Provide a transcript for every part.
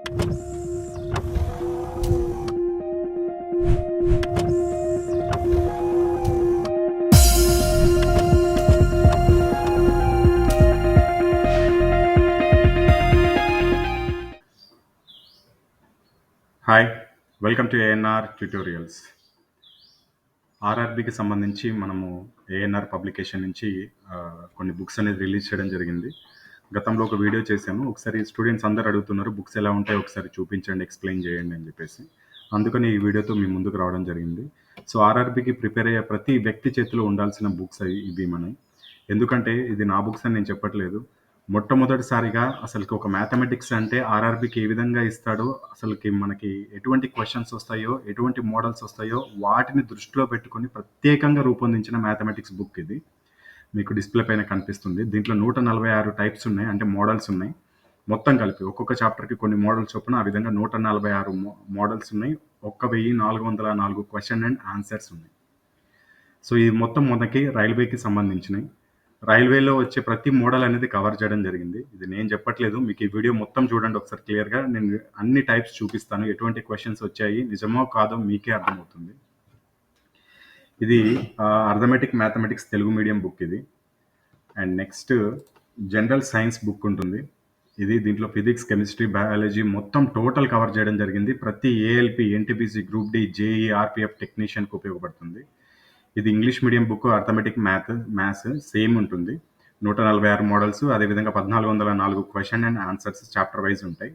Hi welcome to ANR tutorials ఆర్ఆర్బికి సంబంధించి మనము ANR publication నుంచి కొన్ని బుక్స్ అనేది రిలీజ్ చేయడం జరిగింది. గతంలో ఒక వీడియో చేశాను ఒకసారి స్టూడెంట్స్ అందరు అడుగుతున్నారు బుక్స్ ఎలా ఉంటాయో? ఒకసారి చూపించండి ఎక్స్ప్లెయిన్ చేయండి అని చెప్పేసి. అందుకని ఈ వీడియోతో మీ ముందుకు రావడం జరిగింది. సో ఆర్ఆర్బికి ప్రిపేర్ అయ్యే ప్రతి వ్యక్తి చేతిలో ఉండాల్సిన బుక్స్ అవి ఇవి మనం ఎందుకంటే ఇది నా బుక్స్ అని నేను చెప్పట్లేదు. మొట్టమొదటిసారిగా అసలుకి ఒక మ్యాథమెటిక్స్ అంటే ఆర్ఆర్బికి ఏ విధంగా ఇస్తాడో అసలుకి మనకి ఎటువంటి క్వశ్చన్స్ వస్తాయో ఎటువంటి మోడల్స్ వస్తాయో వాటిని దృష్టిలో పెట్టుకొని ప్రత్యేకంగా రూపొందించిన మ్యాథమెటిక్స్ బుక్ ఇది. మీకు డిస్ప్లే పైన కనిపిస్తుంది. దీంట్లో నూట నలభై ఆరు టైప్స్ ఉన్నాయి. అంటే మోడల్స్ ఉన్నాయి. మొత్తం కలిపి ఒక్కొక్క చాప్టర్కి కొన్ని మోడల్స్ చొప్పున ఆ విధంగా నూట నలభై ఆరు మోడల్స్ ఉన్నాయి. ఒక్క వెయ్యి నాలుగు వందల నాలుగు క్వశ్చన్ అండ్ ఆన్సర్స్ ఉన్నాయి. సో ఇది మొత్తం మనకి రైల్వేకి సంబంధించినవి. రైల్వేలో వచ్చే ప్రతి మోడల్ అనేది కవర్ చేయడం జరిగింది. ఇది నేను చెప్పట్లేదు. మీకు ఈ వీడియో మొత్తం చూడండి ఒకసారి క్లియర్గా. నేను అన్ని టైప్స్ చూపిస్తాను. ఎటువంటి క్వశ్చన్స్ వచ్చాయి నిజమో కాదో మీకే అర్థమవుతుంది. ఇది arithmetic mathematics Telugu medium book ఇది. And next general science book ఉంటుంది. ఇది దీంట్లో ఫిజిక్స్ కెమిస్ట్రీ బయాలజీ మొత్తం టోటల్ కవర్ చేయడం జరిగింది. ప్రతి ALP NTPC group D JE RPF టెక్నీషియన్కి ఉపయోగపడుతుంది. ఇది English medium book arithmetic math maths same ఉంటుంది. నూట నలభై ఆరు మోడల్స్ అదేవిధంగా పద్నాలుగు వందల నాలుగు question and answers chapter wise ఉంటాయి.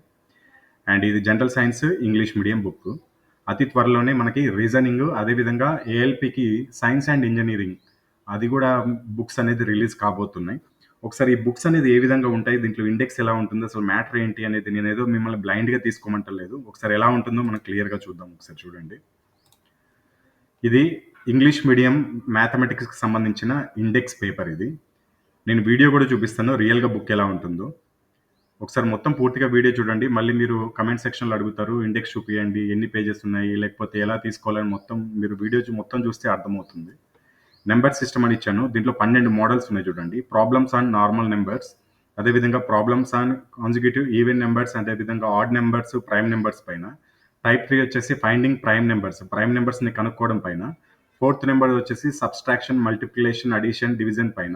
అండ్ ఇది general science English medium book అతి త్వరలోనే మనకి రీజనింగ్ అదేవిధంగా ఏఎల్పికి సైన్స్ అండ్ ఇంజనీరింగ్ అది కూడా బుక్స్ అనేది రిలీజ్ కాబోతున్నాయి. ఒకసారి ఈ బుక్స్ అనేది ఏ విధంగా ఉంటాయి దీంట్లో ఇండెక్స్ ఎలా ఉంటుందో అసలు మ్యాటర్ ఏంటి అనేది నేను ఏదో మిమ్మల్ని బ్లైండ్గా తీసుకోమంటలేదు. ఒకసారి ఎలా ఉంటుందో మనం క్లియర్గా చూద్దాం ఒకసారి చూడండి. ఇది ఇంగ్లీష్ మీడియం మ్యాథమెటిక్స్కి సంబంధించిన ఇండెక్స్ పేపర్ ఇది. నేను వీడియో కూడా చూపిస్తాను రియల్గా బుక్ ఎలా ఉంటుందో. ఒకసారి మొత్తం పూర్తిగా వీడియో చూడండి. మళ్ళీ మీరు కమెంట్ సెక్షన్లో అడుగుతారు ఇండెక్స్ చూపియండి ఎన్ని పేజెస్ ఉన్నాయి లేకపోతే ఎలా తీసుకోవాలని మొత్తం మీరు వీడియో మొత్తం చూస్తే అర్థమవుతుంది. నెంబర్ సిస్టమ్ అని ఇచ్చాను. దీంట్లో పన్నెండు మోడల్స్ ఉన్నాయి చూడండి. ప్రాబ్లమ్స్ ఆన్ నార్మల్ నెంబర్స్ అదేవిధంగా problems on consecutive even numbers అదేవిధంగా ఆడ్ నెంబర్స్ ప్రైమ్ నెంబర్స్ పైన. టైప్ త్రీ వచ్చేసి ఫైండింగ్ ప్రైమ్ నెంబర్స్ ప్రైమ్ నెంబర్స్ని కనుక్కోవడం పైన. ఫోర్త్ నెంబర్ వచ్చేసి సబ్స్ట్రాక్షన్ మల్టిప్లికేషన్ అడిషన్ డివిజన్ పైన.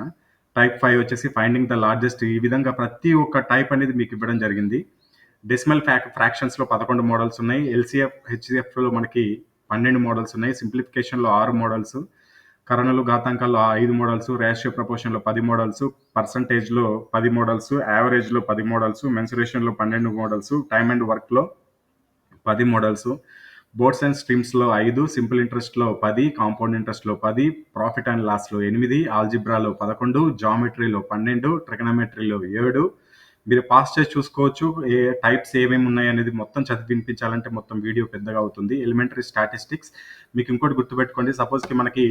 టైప్ ఫైవ్ వచ్చేసి ఫైండింగ్ ద లార్జెస్ట్ ఈ విధంగా ప్రతి ఒక్క టైప్ అనేది మీకు ఇవ్వడం జరిగింది. డెసిమల్ ఫ్యాక్ ఫ్రాక్షన్స్లో పదకొండు మోడల్స్ ఉన్నాయి. ఎల్సిఎఫ్ హెచ్సిఎఫ్లో మనకి పన్నెండు మోడల్స్ ఉన్నాయి. సింప్లిఫికేషన్లో ఆరు మోడల్స్ కరణలు ఘాతాంకాల్లో ఐదు మోడల్స్ రేషియో ప్రపోర్షన్లో పది మోడల్స్ పర్సంటేజ్లో పది మోడల్స్ యావరేజ్లో పది మోడల్స్ మెన్సురేషన్లో పన్నెండు మోడల్స్ టైమ్ అండ్ వర్క్లో పది మోడల్స్ బోర్డ్స్ అండ్ స్ట్రీమ్స్లో ఐదు సింపుల్ ఇంట్రెస్ట్లో పది కాంపౌండ్ ఇంట్రెస్ట్లో పది ప్రాఫిట్ అండ్ లాస్లో ఎనిమిది ఆల్జిబ్రాలో పదకొండు జామెట్రీలో పన్నెండు ట్రిగనమెట్రీలో ఏడు. మీరు పాస్ చేసి చూసుకోవచ్చు ఏ టైప్స్ ఏమేమి ఉన్నాయి అనేది మొత్తం చదివి వినిపించాలంటే మొత్తం వీడియో పెద్దగా అవుతుంది. ఎలిమెంటరీ స్టాటిస్టిక్స్ మీకు ఇంకోటి గుర్తుపెట్టుకోండి. సపోజ్కి మనకి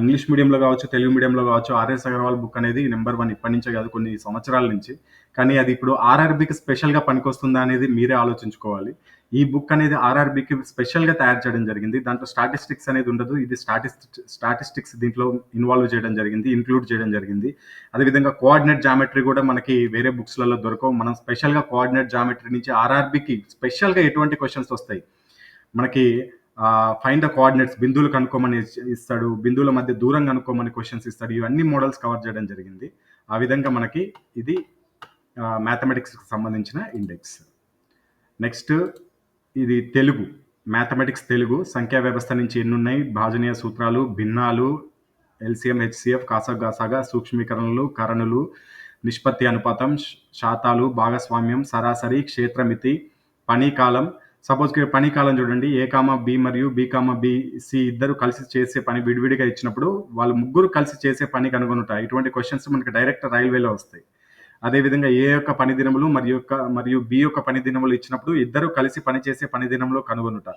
ఇంగ్లీష్ మీడియంలో కావచ్చు తెలుగు మీడియంలో కావచ్చు ఆర్ఎస్ అగర్వాల్ బుక్ అనేది నెంబర్ వన్ ఇప్పటి నుంచే కాదు కొన్ని సంవత్సరాల నుంచి. కానీ అది ఇప్పుడు ఆర్ఆర్బికి స్పెషల్గా పనికొస్తుందా అనేది మీరే ఆలోచించుకోవాలి. ఈ బుక్ అనేది ఆర్ఆర్బికి స్పెషల్గా తయారు చేయడం జరిగింది. దాంట్లో స్టాటిస్టిక్స్ అనేది ఉండదు. ఇది స్టాటిస్టిక్స్ స్టాటిస్టిక్స్ దీంట్లో ఇన్వాల్వ్ చేయడం జరిగింది ఇంక్లూడ్ చేయడం జరిగింది. అదేవిధంగా కోఆర్డినేట్ జామెట్రీ కూడా మనకి వేరే బుక్స్లలో దొరకవు. మనం స్పెషల్గా కోఆర్డినేట్ జామెట్రీ నుంచి ఆర్ఆర్బికి స్పెషల్గా ఎటువంటి క్వశ్చన్స్ వస్తాయి? మనకి ఫైండ్ ద కోఆర్డినేట్స్ బిందువులు కనుక్కోమని ఇస్తాడు. బిందువుల మధ్య దూరం కనుక్కోమని క్వశ్చన్స్ ఇస్తాడు. ఇవన్నీ మోడల్స్ కవర్ చేయడం జరిగింది. ఆ విధంగా మనకి ఇది మ్యాథమెటిక్స్కి సంబంధించిన ఇండెక్స్ నెక్స్ట్ ఇది తెలుగు మ్యాథమెటిక్స్ తెలుగు సంఖ్యా వ్యవస్థ నుంచి ఎన్ని ఉన్నాయి భాజనీయ సూత్రాలు భిన్నాలు ఎల్సిఎం హెచ్సిఎఫ్ కాసాగాసాగా సూక్ష్మీకరణలు కరణులు నిష్పత్తి అనుపాతం శాతాలు భాగస్వామ్యం సరాసరి క్షేత్రమితి పనికాలం. సపోజ్ పనికాలం చూడండి ఏ కామ బి మరియు బి కామ బిసి ఇద్దరు కలిసి చేసే పని విడివిడిగా ఇచ్చినప్పుడు వాళ్ళు ముగ్గురు కలిసి చేసే పని కనుగొనుట ఇటువంటి క్వశ్చన్స్ మనకి డైరెక్ట్ రైల్వేలో వస్తాయి. అదేవిధంగా ఏ యొక్క పని దినములు మరియు యొక్క మరియు బి యొక్క పని దినములు ఇచ్చినప్పుడు ఇద్దరు కలిసి పనిచేసే పని దినంలో కనుగొనుట.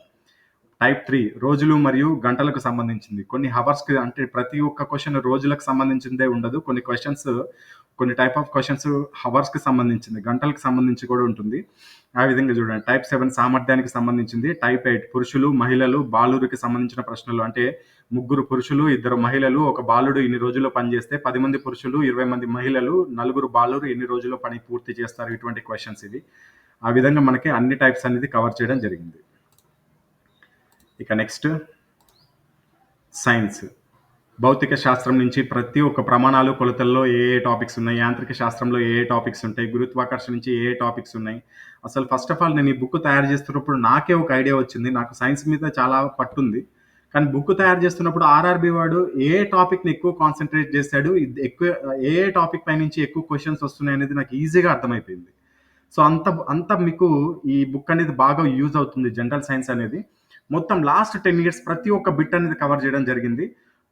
టైప్ త్రీ రోజులు మరియు గంటలకు సంబంధించింది. కొన్ని హవర్స్కి అంటే ప్రతి ఒక్క క్వశ్చన్ రోజులకు సంబంధించిందే ఉండదు. కొన్ని క్వశ్చన్స్ కొన్ని టైప్ ఆఫ్ క్వశ్చన్స్ హవర్స్కి సంబంధించింది. గంటలకు సంబంధించి కూడా ఉంటుంది. ఆ విధంగా చూడండి. టైప్ సెవెన్ సామర్థ్యానికి సంబంధించింది. టైప్ ఎయిట్ పురుషులు మహిళలు బాలురికి సంబంధించిన ప్రశ్నలు. అంటే ముగ్గురు పురుషులు ఇద్దరు మహిళలు ఒక బాలుడు ఇన్ని రోజుల్లో పనిచేస్తే పది మంది పురుషులు ఇరవై మంది మహిళలు నలుగురు బాలురు ఎన్ని రోజుల్లో పని పూర్తి చేస్తారు? ఇటువంటి క్వశ్చన్స్ ఇవి. ఆ విధంగా మనకి అన్ని టైప్స్ అనేది కవర్ చేయడం జరిగింది. ఇక నెక్స్ట్ సైన్స్ భౌతిక శాస్త్రం నుంచి ప్రతి ఒక్క ప్రమాణాలు కొలతల్లో ఏ ఏ టాపిక్స్ ఉన్నాయి యాంత్రిక శాస్త్రంలో ఏ ఏ టాపిక్స్ ఉంటాయి గురుత్వాకర్షణ నుంచి ఏ ఏ టాపిక్స్ ఉన్నాయి. అసలు ఫస్ట్ ఆఫ్ ఆల్ నేను ఈ బుక్ తయారు చేస్తున్నప్పుడు నాకే ఒక ఐడియా వచ్చింది. నాకు సైన్స్ మీద చాలా పట్టుంది. కానీ బుక్ తయారు చేస్తున్నప్పుడు ఆర్ఆర్బి వాడు ఏ టాపిక్ని ఎక్కువ కాన్సన్ట్రేట్ చేశాడు ఇది ఎక్కువ ఏ ఏ టాపిక్ పై నుంచి ఎక్కువ క్వశ్చన్స్ వస్తున్నాయి అనేది నాకు ఈజీగా అర్థమైపోయింది. సో అంత అంత మీకు ఈ బుక్ అనేది బాగా యూజ్ అవుతుంది జనరల్ సైన్స్ అనేది. మొత్తం లాస్ట్ టెన్ ఇయర్స్ ప్రతి ఒక్క బిట్ అనేది కవర్ చేయడం జరిగింది.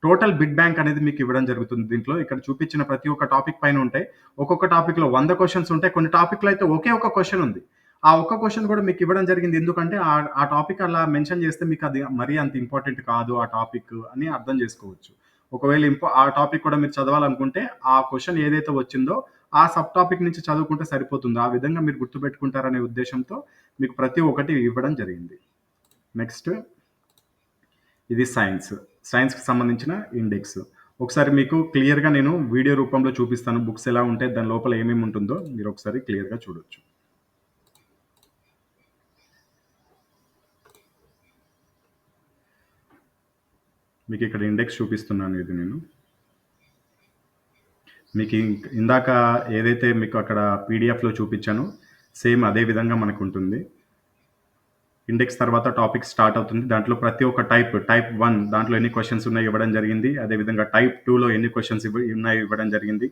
టోటల్ బిట్ బ్యాంక్ అనేది మీకు ఇవ్వడం జరుగుతుంది దీంట్లో. ఇక్కడ చూపించిన ప్రతి ఒక్క టాపిక్ పైన ఉంటాయి. ఒక్కొక్క టాపిక్లో వంద క్వశ్చన్స్ ఉంటాయి. కొన్ని టాపిక్లో అయితే ఒకే ఒక క్వశ్చన్ ఉంది. ఆ ఒక్క క్వశ్చన్ కూడా మీకు ఇవ్వడం జరిగింది. ఎందుకంటే ఆ ఆ టాపిక్ అలా మెన్షన్ చేస్తే మీకు అది మరీ అంత ఇంపార్టెంట్ కాదు ఆ టాపిక్ అని అర్థం చేసుకోవచ్చు. ఒకవేళ ఇంపో ఆ టాపిక్ కూడా మీరు చదవాలనుకుంటే ఆ క్వశ్చన్ ఏదైతే వచ్చిందో ఆ సబ్ టాపిక్ నుంచి చదువుకుంటే సరిపోతుంది. ఆ విధంగా మీరు గుర్తుపెట్టుకుంటారనే ఉద్దేశంతో మీకు ప్రతి ఒక్కటి ఇవ్వడం జరిగింది. నెక్స్ట్ ఇది సైన్స్. సైన్స్కి సంబంధించిన ఇండెక్స్. ఒకసారి మీకు క్లియర్గా నేను వీడియో రూపంలో చూపిస్తాను బుక్స్ ఎలా ఉంటాయి దాని లోపల ఏమేమి ఉంటుందో మీరు ఒకసారి క్లియర్గా చూడొచ్చు. మీకు ఇక్కడ ఇండెక్స్ చూపిస్తున్నాను ఇది నేను. మీకు ఇందాక ఏదైతే మీకు అక్కడ పీడిఎఫ్లో చూపించానో సేమ్ అదే విధంగా మనకు ఉంటుంది. ఇండెక్స్ తర్వాత టాపిక్ స్టార్ట్ అవుతుంది. దాంట్లో ప్రతి ఒక్క టైప్ టైప్ వన్ దాంట్లో ఎన్ని క్వశ్చన్స్ ఉన్నాయి ఇవ్వడం జరిగింది. అదేవిధంగా టైప్ టూలో ఎన్ని క్వశ్చన్స్ ఇవ్వ ఉన్నాయో ఇవ్వడం జరిగింది.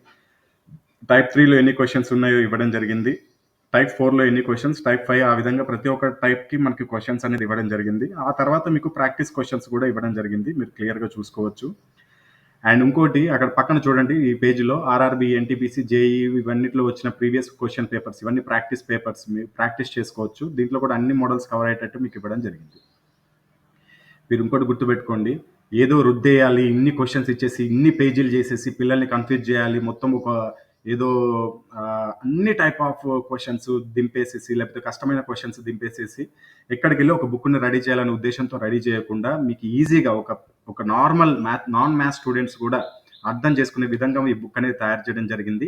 టైప్ త్రీలో ఎన్ని క్వశ్చన్స్ ఉన్నాయో ఇవ్వడం జరిగింది. టైప్ ఫోర్లో ఎన్ని క్వశ్చన్స్ టైప్ ఫైవ్ ఆ విధంగా ప్రతి ఒక్క టైప్కి మనకి క్వశ్చన్స్ అనేది ఇవ్వడం జరిగింది. ఆ తర్వాత మీకు ప్రాక్టీస్ క్వశ్చన్స్ కూడా ఇవ్వడం జరిగింది. మీరు క్లియర్గా చూసుకోవచ్చు. అండ్ ఇంకోటి అక్కడ పక్కన చూడండి ఈ పేజీలో ఆర్ఆర్బి ఎన్టీపీసీ జేఈ ఇవన్నిట్లో వచ్చిన ప్రీవియస్ క్వశ్చన్ పేపర్స్ ఇవన్నీ ప్రాక్టీస్ పేపర్స్ మీరు ప్రాక్టీస్ చేసుకోవచ్చు. దీంట్లో కూడా అన్ని మోడల్స్ కవర్ అయ్యేటట్టు మీకు ఇవ్వడం జరిగింది. మీరు ఇంకోటి గుర్తుపెట్టుకోండి ఏదో రుద్దేయాలి ఇన్ని క్వశ్చన్స్ ఇచ్చేసి ఇన్ని పేజీలు చేసేసి పిల్లల్ని కన్ఫ్యూజ్ చేయాలి మొత్తం ఒక ఏదో అన్ని టైప్ ఆఫ్ క్వశ్చన్స్ దింపేసేసి లేకపోతే కష్టమైన క్వశ్చన్స్ దింపేసేసి ఎక్కడికి వెళ్ళి ఒక బుక్ని రెడీ చేయాలనే ఉద్దేశంతో రెడీ చేయకుండా మీకు ఈజీగా ఒక ఒక normal math non maths students కూడా అర్థం చేసుకునే విధంగా ఈ బుక్ అనేది తయారు చేయడం జరిగింది.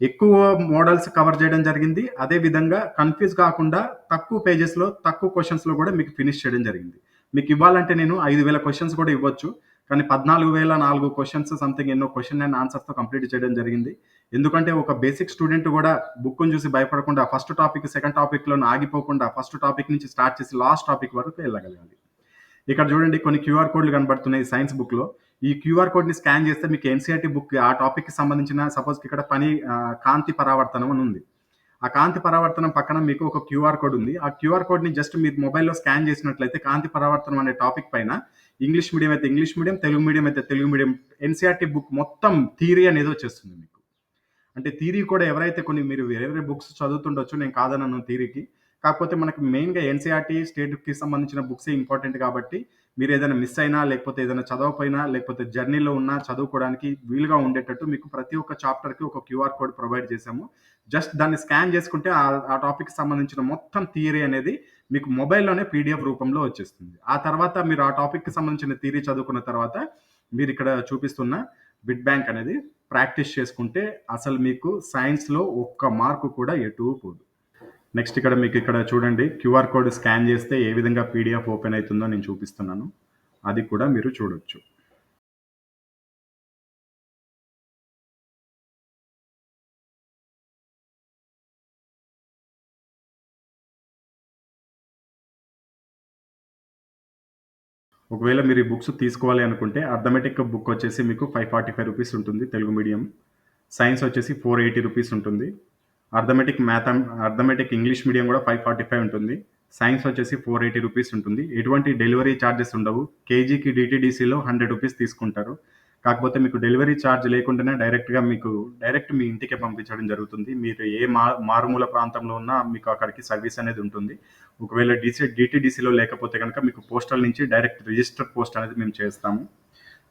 ఎక్కువ మోడల్స్ కవర్ చేయడం జరిగింది. అదే విధంగా కన్ఫ్యూజ్ కాకుండా తక్కువ పేజెస్లో తక్కువ క్వశ్చన్స్లో కూడా మీకు ఫినిష్ చేయడం జరిగింది. మీకు ఇవ్వాలంటే నేను ఐదు వేల క్వశ్చన్స్ కూడా ఇవ్వచ్చు. కానీ పద్నాలుగు వేల నాలుగు క్వశ్చన్స్ సంథింగ్ ఎన్నో క్వశ్చన్ అండ్ ఆన్సర్స్తో కంప్లీట్ చేయడం జరిగింది. ఎందుకంటే ఒక బేసిక్ స్టూడెంట్ కూడా బుక్ను చూసి భయపడకుండా ఫస్ట్ టాపిక్ సెకండ్ టాపిక్లో ఆగిపోకుండా ఫస్ట్ టాపిక్ నుంచి స్టార్ట్ చేసి లాస్ట్ టాపిక్ వరకు వెళ్ళగలగాలి. ఇక్కడ చూడండి కొన్ని క్యూఆర్ కోడ్లు కనబడుతున్నాయి సైన్స్ బుక్లో ఈ క్యూఆర్ కోడ్ని స్కాన్ చేస్తే మీకు ఎన్సీఆర్టీ బుక్ ఆ టాపిక్కి సంబంధించిన సపోజ్ ఇక్కడ పని కాంతి పరావర్తనం అని ఉంది. ఆ కాంతి పరావర్తనం పక్కన మీకు ఒక క్యూఆర్ కోడ్ ఉంది. ఆ క్యూఆర్ కోడ్ని జస్ట్ మీరు మొబైల్లో స్కాన్ చేసినట్లయితే కాంతి పరావర్తనం అనే టాపిక్ పైన ఇంగ్లీష్ మీడియం అయితే ఇంగ్లీష్ మీడియం తెలుగు మీడియం అయితే తెలుగు మీడియం ఎన్సీఆర్టీ బుక్ మొత్తం థీరీ అనేది వచ్చేస్తుంది మీకు. అంటే థీరీ కూడా ఎవరైతే కొన్ని మీరు వేరే వేరే బుక్స్ చదువుతుండొచ్చు నేను కాదన్నాను థీరీకి కాకపోతే మనకు మెయిన్గా ఎన్సీఆర్టీ స్టేట్కి సంబంధించిన బుక్సే ఇంపార్టెంట్ కాబట్టి మీరు ఏదైనా మిస్ అయినా లేకపోతే ఏదైనా చదవకపోయినా లేకపోతే జర్నీలో ఉన్నా చదువుకోవడానికి వీలుగా ఉండేటట్టు మీకు ప్రతి ఒక్క చాప్టర్కి ఒక క్యూఆర్ కోడ్ ప్రొవైడ్ చేశాము. జస్ట్ దాన్ని స్కాన్ చేసుకుంటే ఆ ఆ టాపిక్ సంబంధించిన మొత్తం థియరీ అనేది మీకు మొబైల్లోనే పీడిఎఫ్ రూపంలో వచ్చేస్తుంది. ఆ తర్వాత మీరు ఆ టాపిక్కి సంబంధించిన థియరీ చదువుకున్న తర్వాత మీరు ఇక్కడ చూపిస్తున్న బిడ్ బ్యాంక్ అనేది ప్రాక్టీస్ చేసుకుంటే అసలు మీకు సైన్స్లో ఒక్క మార్కు కూడా ఎటు పోదు. నెక్స్ట్ ఇక్కడ మీకు ఇక్కడ చూడండి క్యూఆర్ కోడ్ స్కాన్ చేస్తే ఏ విధంగా పీడిఎఫ్ ఓపెన్ అవుతుందో నేను చూపిస్తున్నాను. అది కూడా మీరు చూడొచ్చు. ఒకవేళ మీరు ఈ బుక్స్ తీసుకోవాలి అనుకుంటే అర్థమెటిక్ బుక్ వచ్చేసి మీకు ఫైవ్ ఫార్టీ ఫైవ్ రూపీస్ ఉంటుంది తెలుగు మీడియం. సైన్స్ వచ్చేసి ఫోర్ ఎయిటీ రూపీస్ ఉంటుంది. Arithmetic math arithmetic English medium కూడా ఫైవ్ ఫార్టీ ఫైవ్ ఉంటుంది. సైన్స్ వచ్చేసి ఫోర్ ఎయిటీ రూపీస్ ఉంటుంది. ఎటువంటి డెలివరీ ఛార్జెస్ ఉండవు. కేజీకి డిటీడీసీలో హండ్రెడ్ రూపీస్ తీసుకుంటారు. కాకపోతే మీకు డెలివరీ ఛార్జ్ లేకుండానే డైరెక్ట్గా మీకు డైరెక్ట్ మీ ఇంటికే పంపించడం జరుగుతుంది. మీరు ఏ మా మారుమూల ప్రాంతంలో ఉన్నా మీకు అక్కడికి సర్వీస్ అనేది ఉంటుంది. ఒకవేళ డీసీ డిటీడీసీలో లేకపోతే కనుక మీకు పోస్టల్ నుంచి డైరెక్ట్ రిజిస్టర్ పోస్ట్ అనేది మేము చేస్తాము.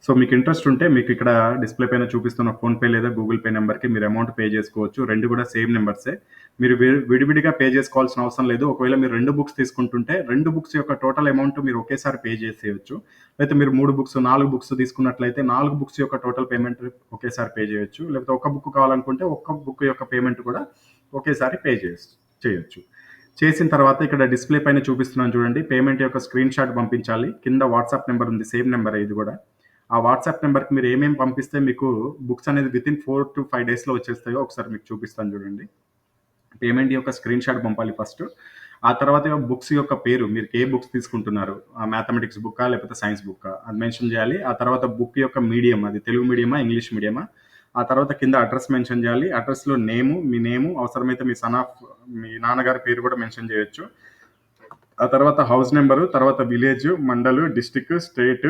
సో మీకు ఇంట్రెస్ట్ ఉంటే మీకు ఇక్కడ డిస్ప్లే పైన చూపిస్తున్న ఫోన్పే లేదా గూగుల్ పే నెంబర్కి మీరు అమౌంట్ పే చేసుకోవచ్చు. రెండు కూడా సేమ్ నెంబర్సే మీరు విడివిడిగా పే చేసుకోవాల్సిన అవసరం లేదు. ఒకవేళ మీరు రెండు బుక్స్ తీసుకుంటుంటే రెండు బుక్స్ యొక్క టోటల్ అమౌంట్ మీరు ఒకేసారి పే చేసేయచ్చు. లేకపోతే మీరు మూడు బుక్స్ నాలుగు బుక్స్ తీసుకున్నట్లయితే నాలుగు బుక్స్ యొక్క టోటల్ పేమెంట్ ఒకేసారి పే చేయొచ్చు. లేకపోతే ఒక బుక్ కావాలనుకుంటే ఒక్క బుక్ యొక్క పేమెంట్ కూడా ఒకేసారి పే చేయొచ్చు చేయొచ్చు. చేసిన తర్వాత ఇక్కడ డిస్ప్లే పైన చూపిస్తున్నాను చూడండి. పేమెంట్ యొక్క స్క్రీన్ షాట్ పంపించాలి. కింద వాట్సాప్ నెంబర్ ఉంది. సేమ్ నెంబర్ ఇది కూడా. ఆ వాట్సాప్ నెంబర్కి మీరు ఏమేమి పంపిస్తే మీకు బుక్స్ అనేది within four to five డేస్లో వచ్చేస్తాయో ఒకసారి మీకు చూపిస్తాను చూడండి. పేమెంట్ యొక్క స్క్రీన్ షాట్ పంపాలి ఫస్ట్. ఆ తర్వాత బుక్స్ యొక్క పేరు మీరు ఏ బుక్స్ తీసుకుంటున్నారు? ఆ మ్యాథమెటిక్స్ బుక్కా లేకపోతే సైన్స్ బుక్కా? అది మెన్షన్ చేయాలి. ఆ తర్వాత బుక్ యొక్క మీడియం అది తెలుగు మీడియమా ఇంగ్లీష్ మీడియమా? ఆ తర్వాత కింద అడ్రస్ మెన్షన్ చేయాలి. అడ్రస్లో నేము మీ నేము అవసరమైతే మీ సన్ ఆఫ్ మీ నాన్నగారి పేరు కూడా మెన్షన్ చేయొచ్చు. ఆ తర్వాత హౌస్ నెంబరు తర్వాత విలేజ్ మండలు డిస్టిక్ స్టేట్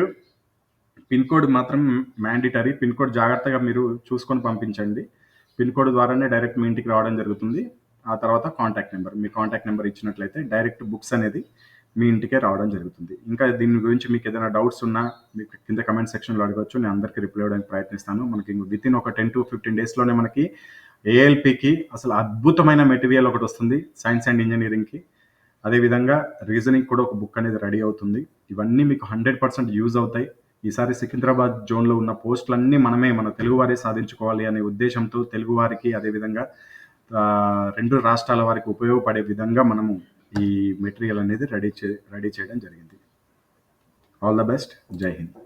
పిన్ కోడ్ మాత్రం మ్యాండిటరీ. పిన్ కోడ్ జాగ్రత్తగా మీరు చూసుకొని పంపించండి. పిన్ కోడ్ ద్వారానే డైరెక్ట్ మీ ఇంటికి రావడం జరుగుతుంది. ఆ తర్వాత కాంటాక్ట్ నెంబర్. మీ కాంటాక్ట్ నెంబర్ ఇచ్చినట్లయితే డైరెక్ట్ బుక్స్ అనేది మీ ఇంటికే రావడం జరుగుతుంది. ఇంకా దీని గురించి మీకు ఏదైనా డౌట్స్ ఉన్నా మీకు కింద కమెంట్ సెక్షన్లో అడగవచ్చు నేను అందరికీ రిప్లై ఇవ్వడానికి ప్రయత్నిస్తాను. మనకి విత్ ఇన్ ఒక టెన్ టు ఫిఫ్టీన్ డేస్లోనే మనకి ఏఎల్పికి అసలు అద్భుతమైన మెటీరియల్ ఒకటి వస్తుంది. సైన్స్ అండ్ ఇంజనీరింగ్కి. అదేవిధంగా రీజనింగ్ కూడా ఒక బుక్ అనేది రెడీ అవుతుంది. ఇవన్నీ మీకు హండ్రెడ్ పర్సెంట్ యూజ్ అవుతాయి. ఈసారి సికింద్రాబాద్ జోన్లో ఉన్న పోస్టులన్నీ మనమే మన తెలుగువారే సాధించుకోవాలి అనే ఉద్దేశంతో తెలుగువారికి అదేవిధంగా రెండు రాష్ట్రాల వారికి ఉపయోగపడే విధంగా మనము ఈ మెటీరియల్ అనేది రెడీ చే రెడీ చేయడం జరిగింది. ఆల్ ద బెస్ట్ జై హింద్.